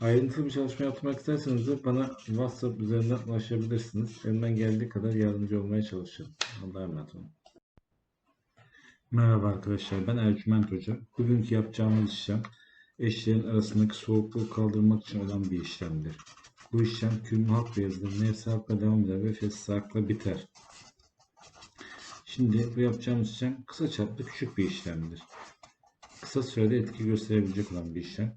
Ayrıntılı bir çalışma yapmak isterseniz de bana WhatsApp üzerinden ulaşabilirsiniz. Elimden geldiği kadar yardımcı olmaya çalışırım. Allah'a emanet olun. Merhaba arkadaşlar, ben Ercüment Hoca. Bugünkü yapacağımız işlem eşlerin arasındaki soğukluğu kaldırmak için olan bir işlemdir. Bu işlem kümmü halk beyazıdır, nefsi halkla devam eder ve fesli biter. Şimdi bu yapacağımız işlem kısa çaplı küçük bir işlemdir. Kısa sürede etki gösterebilecek olan bir işlem.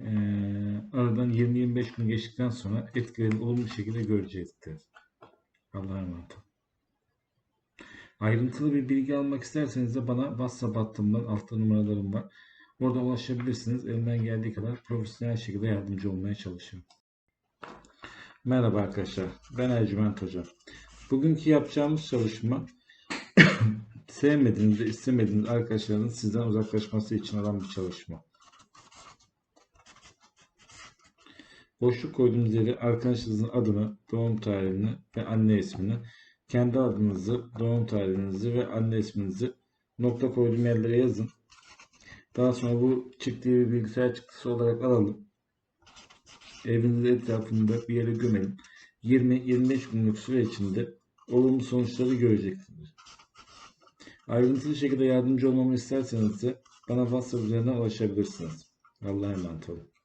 Ee, aradan 20-25 gün geçtikten sonra etkilerini olumlu şekilde görecektir. Allah'a emanet. Ayrıntılı bir bilgi almak isterseniz de bana WhatsApp hattımdan altta numaralarım var. Orada ulaşabilirsiniz. Elimden geldiği kadar profesyonel şekilde yardımcı olmaya çalışıyorum. Merhaba arkadaşlar. Ben Ercüment Hoca. Bugünkü yapacağımız çalışma sevmediğiniz ve istemediğiniz arkadaşların sizden uzaklaşması için olan bir çalışma. Boşluk koyduğunuz yere arkadaşınızın adını, doğum tarihini ve anne ismini, kendi adınızı, doğum tarihinizi ve anne isminizi nokta koyduğum yerlere yazın. Daha sonra bu çıktığı bir bilgisayar çıktısı olarak alalım. Evinizin etrafında bir yere gömelim. 20-25 günlük süre içinde olumlu sonuçları göreceksiniz. Ayrıntılı şekilde yardımcı olmamı isterseniz de bana WhatsApp üzerinden ulaşabilirsiniz. Allah'a emanet olun.